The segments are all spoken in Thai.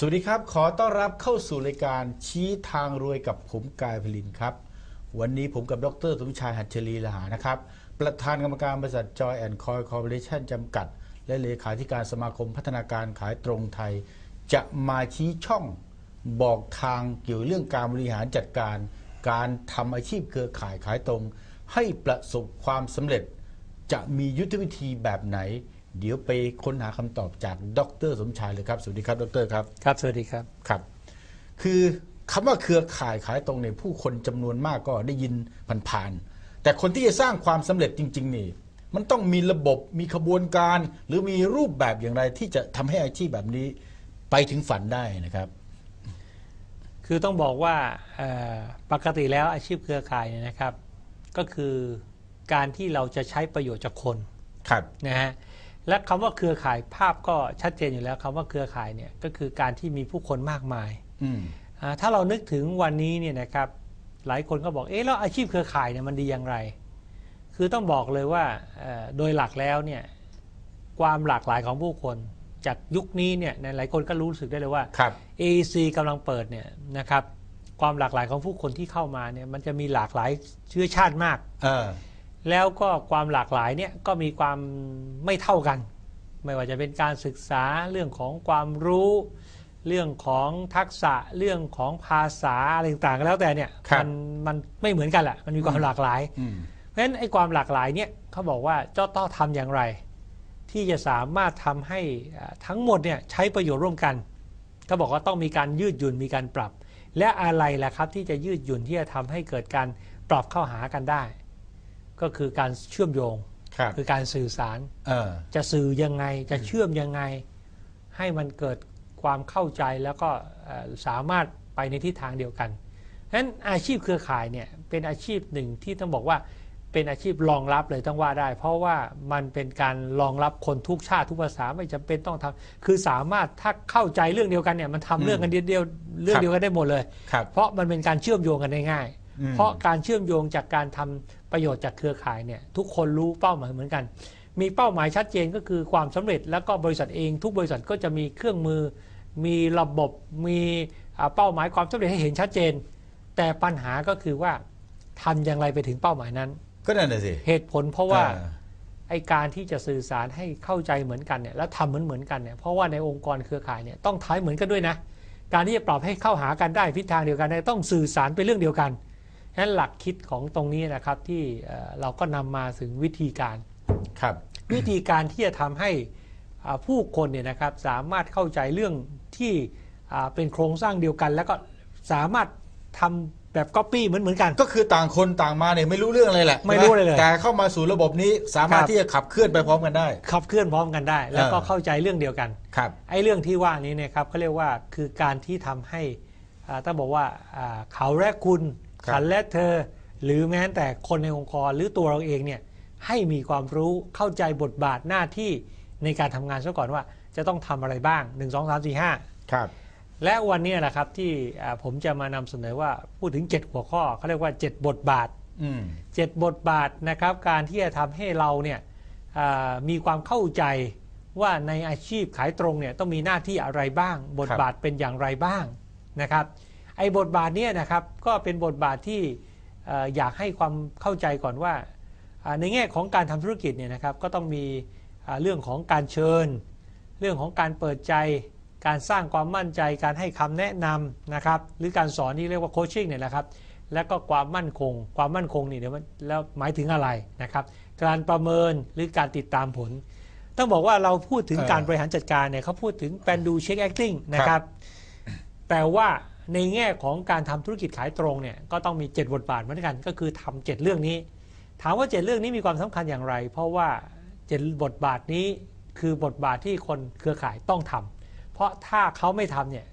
สวัสดีครับ ขอต้อนรับเข้าสู่รายการชี้ทางรวยกับผมกายพลินครับ วันนี้ผมกับดรสมชายหัตถลีลหานะครับ ประธานกรรมการบริษัทจอยแอนด์คอยคอร์ปอเรชั่นจำกัด และเลขาธิการสมาคมพัฒนาการขายตรงไทย จะมาชี้ช่องบอกทางเกี่ยวเรื่องการบริหารจัดการ การทำอาชีพเครือข่ายขายตรง ให้ประสบความสำเร็จ จะมียุทธวิธีแบบไหน เดี๋ยวไปค้นหาคำตอบจากดรสมชายเลยครับ สวัสดีครับ ดรครับ ครับ สวัสดีครับ ครับ คือคำว่าเครือข่ายขายตรงเนี่ยผู้คนจำนวนมากก็ได้ยินผ่านๆ แต่คนที่จะสร้างความสำเร็จจริง ๆ นี่ มันต้องมีระบบ มีขบวนการ หรือมีรูปแบบอย่างไรที่จะทำให้อาชีพแบบนี้ไปถึงฝันได้นะครับ คือต้องบอกว่าเอ่อปกติแล้วอาชีพเครือข่ายเนี่ยนะครับ ก็คือการที่เราจะใช้ประโยชน์จากคนครับ นะฮะ และคำว่าเครือข่ายภาพก็ชัดเจนอยู่แล้วคำว่าเครือข่ายเนี่ยก็คือการที่มีผู้คนมากมายอืมอ่าถ้าเรานึกถึงวันนี้เนี่ยนะครับหลายคนก็บอกเอ๊ะแล้วอาชีพเครือข่ายเนี่ยมันดีอย่างไร คือต้องบอกเลยว่าเอ่อโดยหลักแล้วเนี่ยความหลากหลายของผู้คนจากยุคนี้เนี่ยในหลายคนก็รู้สึกได้เลยว่าครับ AEC กำลังเปิดเนี่ยนะครับความหลากหลายของผู้คนที่เข้ามาเนี่ยมันจะมีหลากหลายเชื้อชาติมากเออ แล้วก็ความหลากหลายเนี่ยก็มีความไม่เท่ากัน ไม่ว่าจะเป็นการศึกษาเรื่องของความรู้ เรื่องของทักษะเรื่องของภาษาอะไรต่างๆก็แล้วแต่เนี่ยครับมันมันไม่เหมือนกันแหละมันมีความหลากหลายอืมเพราะฉะนั้นไอ้ความหลากหลายเนี่ยเขาบอกว่าเจ้าต้องทำอย่างไร ที่จะสามารถทำให้อ่าทั้งหมดเนี่ยใช้ประโยชน์ร่วมกันเขาบอกว่าต้องมีการยืดหยุ่นมีการปรับ และอะไรล่ะครับที่จะยืดหยุ่นที่จะทำให้เกิดการปรับเข้าหากันได้ ก็คือการเชื่อมโยงครับคือการสื่อสาร เออ จะสื่อยังไงจะเชื่อมยังไง ให้มันเกิดความเข้าใจแล้วก็เอ่อสามารถไปในทิศทางเดียวกันฉะนั้นอาชีพเครือข่ายเนี่ยเป็นอาชีพหนึ่งที่ต้องบอกว่าเป็นอาชีพรองรับเลยต้องว่าได้ เพราะว่ามันเป็นการรองรับคนทุกชาติทุกภาษาไม่จำเป็นต้องทำคือสามารถถ้าเข้าใจเรื่องเดียวกันเนี่ยมันทำเรื่องกันเดียวเดียวเรื่องเดียวกันได้หมดเลย ครับ เพราะมันเป็นการเชื่อมโยงกันได้ง่ายอืม เพราะการเชื่อมโยงจากการทำประโยชน์จากเครือข่ายเนี่ยทุกคนรู้เป้าหมายเหมือนกัน มีเป้าหมายชัดเจนก็คือความสำเร็จแล้วก็บริษัทเองทุกบริษัทก็จะมีเครื่องมือ มีระบบมีอ่าเป้าหมายความสำเร็จให้เห็นชัดเจน แต่ปัญหาก็คือว่าทำอย่างไรไปถึงเป้าหมายนั้น ก็นั่นแหละสิเหตุผลเพราะว่าเออไอการที่จะสื่อสารให้เข้าใจเหมือนกันเนี่ยแล้วทำเหมือนเหมือนกันเนี่ยเพราะว่าในองค์กรเครือข่ายเนี่ยต้องท้ายเหมือนกันด้วยนะ การที่จะปรับให้เข้าหากันได้ทิศทางเดียวกันเนี่ยต้องสื่อสารไปเรื่องเดียวกันฉะ นั้นหลักคิดของตรงนี้นะครับที่เอ่อเราก็นำมาถึงวิธีการครับ วิธีการที่จะทำให้อ่าผู้คนเนี่ยนะครับสามารถเข้าใจเรื่องที่อ่าเป็นโครงสร้างเดียวกัน แล้วก็สามารถทำแบบก๊อปปี้เหมือนเหมือนกัน ก็คือต่างคนต่างมาเนี่ยไม่รู้เรื่องอะไรแหละไม่รู้อะไรเลยแต่เข้ามาสู่ระบบนี้สามารถครับที่จะขับเคลื่อนไปพร้อมกันได้ ขับเคลื่อนพร้อมกันได้ แล้วก็เออเข้าใจเรื่องเดียวกันครับไอ้เรื่องที่ว่านี้เนะครับเขาเรียกว่าคือการที่ทำให้อ่าต้องบอกว่าอ่าเขาและคุณครับ ฉันและเธอหรือแม้แต่คนในองค์กรหรือตัวเราเองเนี่ยให้มีความรู้เข้าใจบทบาทหน้าที่ในการทำงานซะก่อนว่า จะต้องทำอะไรบ้าง 1 2 3 4 5ครับและวันนี้แหละครับที่อ่าผมจะมานำเสนอว่าพูดถึง 7 หัวข้อเขาเรียกว่า 7 บทบาทอืม7บทบาทนะครับ การที่จะทำให้เราเนี่ยอ่ามีความเข้าใจว่าในอาชีพขายตรงเนี่ยต้องมีหน้าที่อะไรบ้าง บทบาทเป็นอย่างไรบ้างนะครับ ไอ้บทบาทเนี่ยนะครับก็เป็นบทบาทที่อยากให้ความเข้าใจก่อนว่า ในแง่ของการทำธุรกิจเนี่ยนะครับก็ต้องมีเรื่องของการเชิญ เรื่องของการเปิดใจ การสร้างความมั่นใจ การให้คำแนะนำนะครับหรือการสอนที่เรียกว่าโคชชิ่งเนี่ยนะครับแล้วก็ความมั่นคง ความมั่นคงนี่เดี๋ยวแล้วหมายถึงอะไรนะครับ การประเมินหรือการติดตามผล ต้องบอกว่าเราพูดถึงการบริหารจัดการเนี่ยเขาพูดถึงแปนดูเช็คแอคติ้งนะครับแต่ว่า ในแง่ของการทำธุรกิจขายตรงเนี่ยก็ต้องมี 7 บทบาทเหมือนกัน ก็คือทำเจ็ดเรื่องนี้ ถามว่า 7 เรื่องนี้มีความสำคัญอย่างไร เพราะว่าเจ็ดบทบาทนี้คือบทบาทที่คนเครือข่ายต้องทำเพราะถ้าเขาไม่ทำเนี่ย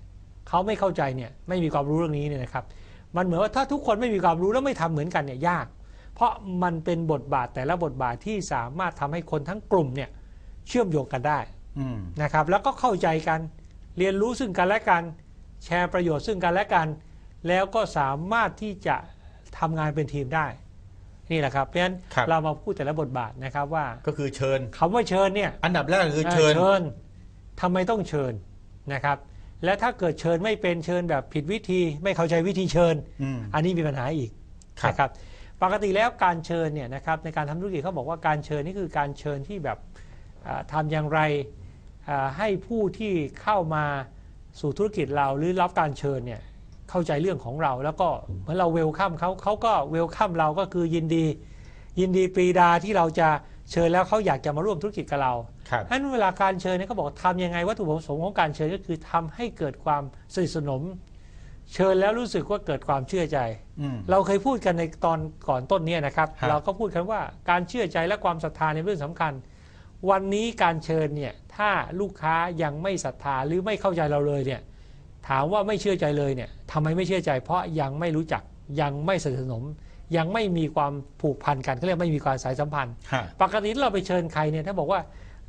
เขาไม่เข้าใจเนี่ยไม่มีความรู้เรื่องนี้เนี่ยนะครับ มันเหมือนว่าถ้าทุกคนไม่มีความรู้แล้วไม่ทำเหมือนกันเนี่ยยาก เพราะมันเป็นบทบาทแต่ละบทบาทที่สามารถทำให้คนทั้งกลุ่มเนี่ยเชื่อมโยงกันได้อืมนะครับ แล้วก็เข้าใจกันเรียนรู้ซึ่งกันและกัน แชร์ประโยชน์ซึ่งกันและกัน แล้วก็สามารถที่จะทำงานเป็นทีมได้ นี่แหละครับเพราะฉะนั้นครับเรามาพูดแต่ละบทบาทนะครับว่า ก็คือเชิญคำว่าเชิญเนี่ย อันดับแรกคือเชิญเชิญทำไมต้องเชิญนะครับ และถ้าเกิดเชิญไม่เป็นเชิญแบบผิดวิธี ไม่เข้าใจวิธีเชิญอืมอันนี้มีปัญหาอีกครับนะครับ ปกติแล้วการเชิญเนี่ยนะครับในการทำธุรกิจเขาบอกว่าการเชิญนี่คือการเชิญที่แบบอ่าทำอย่างไรอ่าให้ผู้ที่เข้ามา สู่ธุรกิจเราหรือรับการเชิญเนี่ยเข้าใจเรื่องของเรา แล้วก็เหมือนเราเวลคัมเขาเขาก็เวลคัมเราก็คือยินดี ยินดีปรีดาที่เราจะเชิญแล้วเขาอยากจะมาร่วมธุรกิจกับเราครับฉะนั้นเวลาการเชิญเนี่ยเขาบอกทำยังไงวัตถุประสงค์ของการเชิญก็คือทำให้เกิดความสนิทสนม เชิญแล้วรู้สึกว่าเกิดความเชื่อใจอืมเราเคยพูดกันในตอนก่อนต้นเนี้นะครับฮะเราก็พูดกันว่าการเชื่อใจและความศรัทธาในเรื่องสำคัญ วันนี้การเชิญเนี่ยถ้าลูกค้ายังไม่ศรัทธาหรือไม่เข้าใจเราเลยเนี่ยถามว่าไม่เชื่อใจเลยเนี่ยทำไมไม่เชื่อใจ เพราะยังไม่รู้จักยังไม่สนิทสนม ยังไม่มีความผูกพันกันเขาเรียกไม่มีความสายสัมพันธ์ฮะปกติเราไปเชิญใครเนี่ยถ้าบอกว่า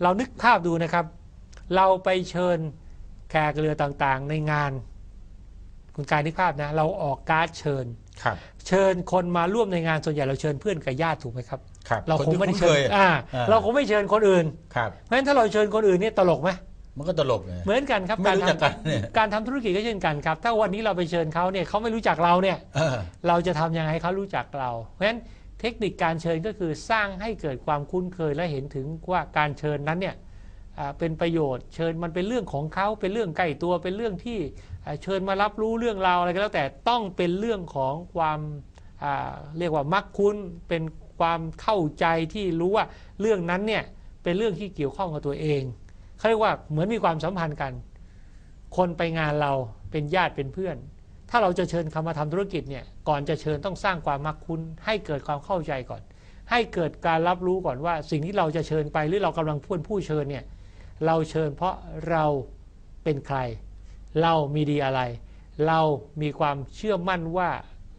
เรานึกภาพดูนะครับ เราไปเชิญแขกเรือต่างๆ ในงาน คุณกายนึกภาพนะเราออกการ์ดเชิญครับเชิญคนมาร่วมในงานส่วนใหญ่เราเชิญเพื่อนกับญาติถูกไหมครับ ครับเราคงไม่ได้นเชิญที่คุ้นคยอ่าอ่าเราคงไม่เชิญคนอื่นครับเพราะฉะนั้นถ้าเราเชิญคนอื่นเนี่ยตลกไหมมันก็ตลกเลยเหมือนกันครับไม่การรู้ทจักกันเนี่ยำการทำธุรกิจก็เช่นกันครับ ถ้าวันนี้เราไปเชิญเขาเนี่ยเขาไม่รู้จักเราเนี่ยเออเราจะทำยังไงให้เขารู้จักเรา เพราะฉะนั้นเทคนิคการเชิญก็คือสร้างให้เกิดความคุ้นเคยและเห็นถึงว่าการเชิญนั้นเนี่ยอ่าเป็นประโยชน์ เชิญมันเป็นเรื่องของเขาเป็นเรื่องใกล้ตัวเป็นเรื่องที่อ่าเชิญมารับรู้เรื่องราวอะไรก็แล้วแต่ต้องเป็นเรื่องของความอ่าเรียกว่ามักคุ้นเป็น ความเข้าใจที่รู้ว่าเรื่องนั้นเนี่ยเป็นเรื่องที่เกี่ยวข้องกับตัวเองเขาเรียกว่าเหมือนมีความสัมพันธ์กัน คนไปงานเราเป็นญาติเป็นเพื่อน ถ้าเราจะเชิญเขามาทำธุรกิจเนี่ยก่อนจะเชิญต้องสร้างความมักคุ้น ให้เกิดความเข้าใจก่อน ให้เกิดการรับรู้ก่อนว่า สิ่งที่เราจะเชิญไปหรือเรากำลังพูดผู้เชิญเนี่ยเราเชิญเพราะเราเป็นใคร เรามีดีอะไร เรามีความเชื่อมั่นว่า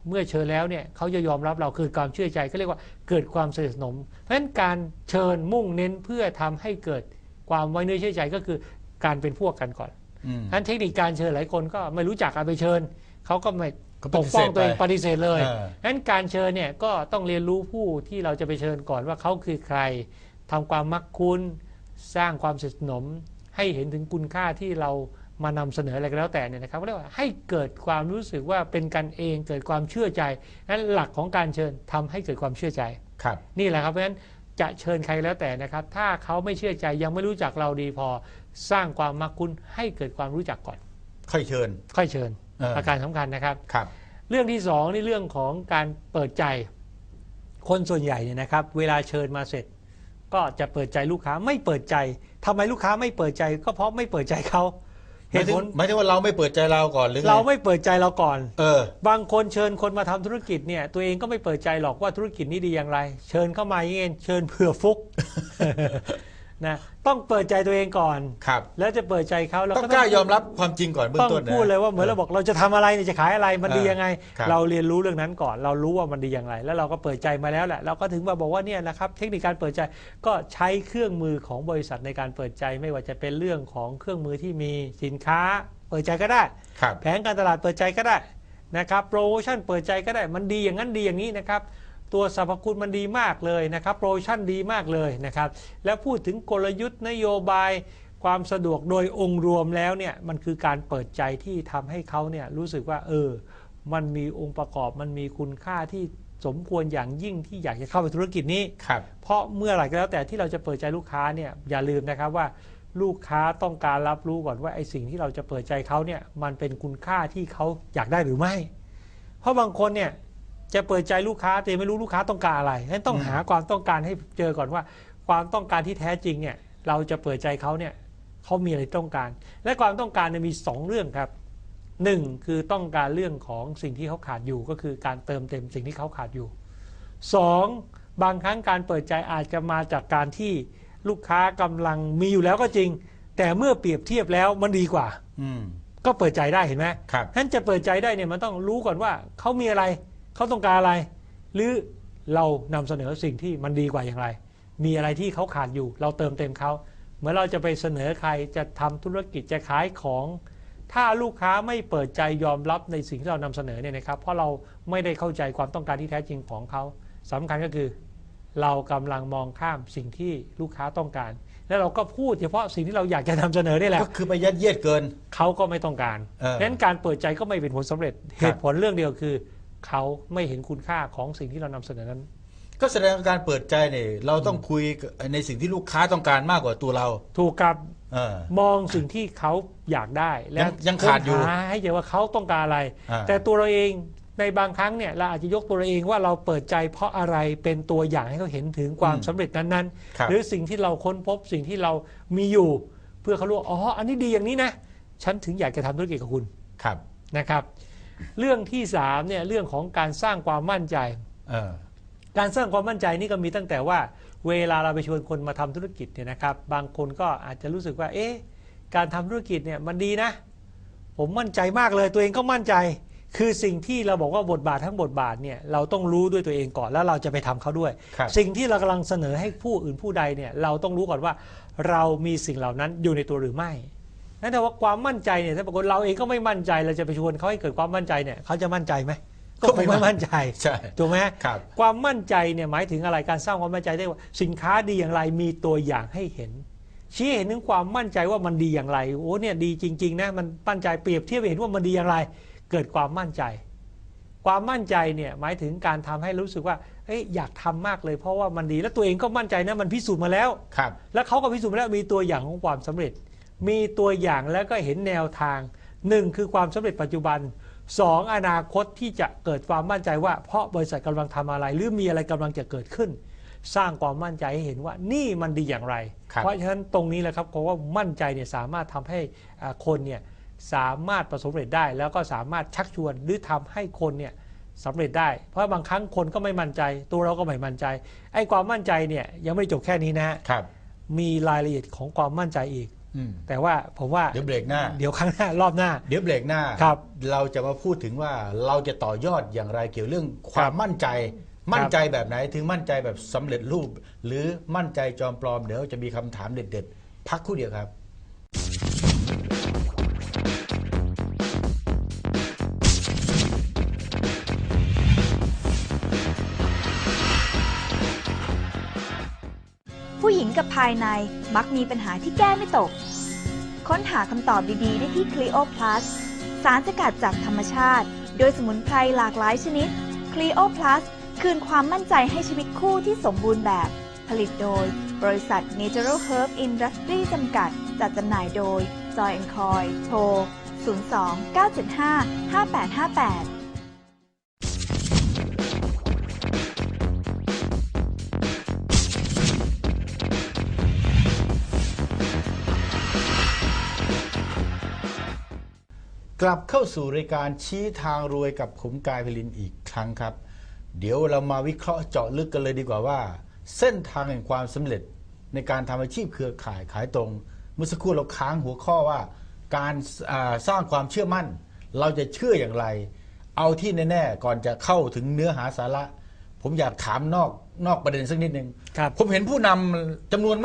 เมื่อเชิญแล้วเนี่ยเขาจะยอมรับเราคือความเชื่อใจเขาเรียกว่าเกิดความสนิทสนม เพราะฉะนั้นการเชิญมุ่งเน้นเพื่อทำให้เกิดความไว้เนื้อเชื่อใจก็คือการเป็นพวกกันก่อนอืมนั้นเทคนิคการเชิญหลายคนก็ไม่รู้จักการไปเชิญเขาก็ไม่ก็ปปกฏิเสป้องธตัวเองไปปฏิเสธเลยเออนั้นการเชิญเนี่ยก็ต้องเรียนรู้ผู้ที่เราจะไปเชิญก่อนว่าเขาคือใครทำความมักคุ้น สร้างความสนิทสนม ให้เห็นถึงคุณค่าที่เรา มานำเสนออะไรก็แล้วแต่เนี่ยนะครับเรียกว่าให้เกิดความรู้สึกว่าเป็นกันเองเกิดความเชื่อใจนั้นหลักของการเชิญทำให้เกิดความเชื่อใจครับนี่แหละครับเพราะฉะนั้นจะเชิญใครแล้วแต่นะครับ ถ้าเขาไม่เชื่อใจยังไม่รู้จักเราดีพอ สร้างความมักคุ้นให้เกิดความรู้จักก่อน ค่อยเชิญ ค่อยเชิญเออประการสำคัญนะครับครับ เรื่องที่สองนี่เรื่องของการเปิดใจ คนส่วนใหญ่เนี่ยนะครับ เวลาเชิญมาเสร็จ ก็จะเปิดใจลูกค้าไม่เปิดใจทำไมลูกค้าไม่เปิดใจ ก็เพราะไม่เปิดใจเขา เหหมายตุถึผงลหมายถึงว่าเราไม่เปิดใจเราก่อนหรือไงเราไม่เปิดใจเราก่อน เออ บางคนเชิญคนมาทำธุรกิจเนี่ย ตัวเองก็ไม่เปิดใจหรอกว่าธุรกิจนี้ดีอย่างไร เชิญเข้ามาอย่างเงี้ยเชิญเผื่อฟุก นะต้องเปิดใจตัวเองก่อน ครับ แล้วจะเปิดใจเขาเราต้องก็กล้ายอมรับความจริงก่อนเบื้อต้องงต้นนะพูดเลยว่าเหมือนเราบอกเราจะทำอะไรเนี่ยจะขายอะไรมันเออดียังไงครับเราเรียนรู้เรื่องนั้นก่อน เรารู้ว่ามันดีอย่างไร แล้วเราก็เปิดใจมาแล้วแหละเราก็ถึงมาบอกว่าเนี่ยนะครับเทคนิคการเปิดใจก็ใช้เครื่องมือของบริษัทในการเปิดใจไม่ว่าจะเป็นเรื่องของเครื่องมือที่มีสินค้า เปิดใจก็ได้ครับแผนการตลาดเปิดใจก็ได้นะครับโปรโมชั่นเปิดใจก็ได้มันดีอย่างนั้นดีอย่างนี้นะครับ ตัวสรรพคุณมันดีมากเลยนะครับโปรโมชั่นดีมากเลยนะครับแล้วพูดถึงกลยุทธ์นโยบายความสะดวกโดยองค์รวมแล้วเนี่ยมันคือการเปิดใจที่ทำให้เขาเนี่ยรู้สึกว่าเออมันมีองค์ประกอบมันมีคุณค่าที่สมควรอย่างยิ่งที่อยากจะเข้าไปธุรกิจนี้ครับเพราะเมื่อไหร่ก็แล้วแต่ที่เราจะเปิดใจลูกค้าเนี่ยอย่าลืมนะครับว่าลูกค้าต้องการรับรู้ก่อนว่าไอ้สิ่งที่เราจะเปิดใจเขาเนี่ยมันเป็นคุณค่าที่เขาอยากได้หรือไม่ เพราะบางคนเนี่ย จะเปิดใจลูกค้าแต่ไม่รู้ลูกค้าต้องการอะไรฉะนั้นต้องอืมหาความต้องการให้เจอก่อนว่า ความต้องการที่แท้จริงเนี่ยเราจะเปิดใจเขาเนี่ยเขามีอะไรต้องการ และความต้องการเนี่ยมีสองเรื่องครับหนึ่งคือต้องการเรื่องของสิ่งที่เขาขาดอยู่ก็คือการเติมเต็มสิ่งที่เขาขาดอยู่สองบางครั้งการเปิดใจอาจจะมาจากการที่ลูกค้ากำลังมีอยู่แล้วก็จริง แต่เมื่อเปรียบเทียบแล้วมันดีกว่า อืมก็เปิดใจได้เห็นไหมครับท่านจะเปิดใจได้เนี่ยมันต้องรู้ก่อนว่าเขามีอะไร เขาต้องการอะไร หรือเรานำเสนอสิ่งที่มันดีกว่าอย่างไร มีอะไรที่เขาขาดอยู่ เราเติมเต็มเขาเหมื่อนเราจะไปเสนอใครจะทำธุรกิจจะขายของ ถ้าลูกค้าไม่เปิดใจยอมรับในสิ่งที่เรานำเสนอเนี่ยนะครับ เพราะเราไม่ได้เข้าใจความต้องการที่แท้จริงของเขาสำคัญก็คือ เรากำลังมองข้ามสิ่งที่ลูกค้าต้องการ แล้วเราก็พูดเฉพาะสิ่งที่เราอยากจะนำเสนอนี่แหละก็คือไปยัดเยียดเกินเขาก็ไม่ต้องการเออดังนั้นการเปิดใจก็ไม่เป็นผลสำเร็จครับเหตุผลเรื่องเดียวคือ เขาไม่เห็นคุณค่าของสิ่งที่เรานำเสนอนั้น ก็แสดงว่าการเปิดใจเนี่ยเราต้องคุยในสิ่งที่ลูกค้าต้องการมากกว่าตัวเราถูกกับเออ มองสิ่งที่เขาอยากได้และยังยังขาดอยู่ค้นหาให้เจอว่าเขาต้องการอะไร อ่า แต่ตัวเราเองในบางครั้งเนี่ยเราอาจจะยกตัวเราเองว่าเราเปิดใจเพราะอะไรเป็นตัวอย่างให้เขาเห็นถึงความสำเร็จนั้นครับๆหรือสิ่งที่เราค้นพบสิ่งที่เรามีอยู่ เพื่อเขารู้ว่าอ๋ออันนี้ดีอย่างนี้นะ ฉันถึงอยากจะทำธุรกิจกับคุณ ครับ นะครับ เรื่องที่สามเนี่ยเรื่องของการสร้างความมั่นใจเออการสร้างความมั่นใจนี่ก็มีตั้งแต่ว่า เวลาเราไปชวนคนมาทำธุรกิจเนี่ยนะครับ บางคนก็อาจจะรู้สึกว่า เอ๊ะการทำธุรกิจเนี่ยมันดีนะ ผมมั่นใจมากเลยตัวเองก็มั่นใจ คือสิ่งที่เราบอกว่าบทบาททั้งบทบาทเนี่ยเราต้องรู้ด้วยตัวเองก่อนแล้วเราจะไปทำเขาด้วยครับสิ่งที่เรากำลังเสนอให้ผู้อื่นผู้ใดเนี่ยเราต้องรู้ก่อนว่า เรามีสิ่งเหล่านั้นอยู่ในตัวหรือไม่ นั่นแต่ว่าความมั่นใจเนี่ยถ้าปรากฏเราเองก็ไม่มั่นใจเราจะไปชวนเขาให้เกิดความมั่นใจเนี่ยเขาจะมั่นใจไหมก็คงไม่มั่นใจใช่ถูกไหมครับความมั่นใจเนี่ยหมายถึงอะไรการสร้างความมั่นใจได้ว่าสินค้าดีอย่างไรมีตัวอย่างให้เห็น ชี้เห็นถึงความมั่นใจว่ามันดีอย่างไรโอ้เนี่ยดีจริงๆนะมันมั่นใจเปรียบเทียบให้เห็นว่ามันดีอย่างไร เกิดความมั่นใจ ความมั่นใจเนี่ยหมายถึงการทำให้รู้สึกว่าเอ้ยอยากทำมากเลยเพราะว่ามันดีแล้วตัวเองก็มั่นใจนะมันพิสูจน์มาแล้วครับ แล้วเขาก็พิสูจน์มาแล้วมีตัวอย่างของความสำเร็จ มีตัวอย่างแล้วก็เห็นแนวทางหนึ่งคือความสำเร็จปัจจุบันสองอนาคตที่จะเกิดความมั่นใจว่า เพราะบริษัทกำลังทำอะไร หรือมีอะไรกำลังจะเกิดขึ้น สร้างความมั่นใจให้เห็นว่านี่มันดีอย่างไรครับเพราะฉะนั้นตรงนี้แหละครับเพราะว่ามั่นใจเนี่ยสามารถทำให้อ่าคนเนี่ยสามารถประสบความสำเร็จได้ แล้วก็สามารถชักชวนหรือทำให้คนเนี่ยสำเร็จได้ เพราะบางครั้งคนก็ไม่มั่นใจ ตัวเราก็ไม่มั่นใจ ไอ้ความมั่นใจเนี่ยยังไม่จบแค่นี้นะฮะครับ มีรายละเอียดของความมั่นใจอีกอืม แต่ว่าผมว่าเดี๋ยวเบรกหน้า เดี๋ยวครั้งหน้ารอบหน้า เดี๋ยวเบรกหน้าครับเราจะมาพูดถึงว่าเราจะต่อยอดอย่างไรเกี่ยวเรื่องความมั่นใจ มั่นใจแบบไหนถึงมั่นใจแบบสำเร็จรูป หรือมั่นใจจอมปลอมเดี๋ยวจะมีคำถามเด็ดๆ พักครู่เดียวครับผู้หญิงกับภายในมักมีปัญหาที่แก้ไม่ตก ค้นหาคำตอบดีๆ ได้ที่ Clio Plus สารสกัดจากธรรมชาติ โดยสมุนไพรหลากหลายชนิด Clio Plus คืนความมั่นใจให้ชีวิตคู่ที่สมบูรณ์แบบ ผลิตโดย บริษัท Natural Herb Industry จำกัด จัดจำหน่ายโดย Joy Coy โทร 02 975 5858 กลับเข้าสู่รายการชี้ทางรวยกับผมกายพลินอีกครั้งครับ เดี๋ยวเรามาวิเคราะห์เจาะลึกกันเลยดีกว่าว่า เส้นทางแห่งความสำเร็จในการทำอาชีพเครือข่ายขายตรง เมื่อสักครู่เราค้างหัวข้อว่า การอ่าสร้างความเชื่อมั่น เราจะเชื่ออย่างไร เอาที่แน่ๆก่อนจะเข้าถึงเนื้อหาสาระ ผมอยากถามนอกนอกประเด็นสักนิดนึงครับผมเห็นผู้นำจำนวน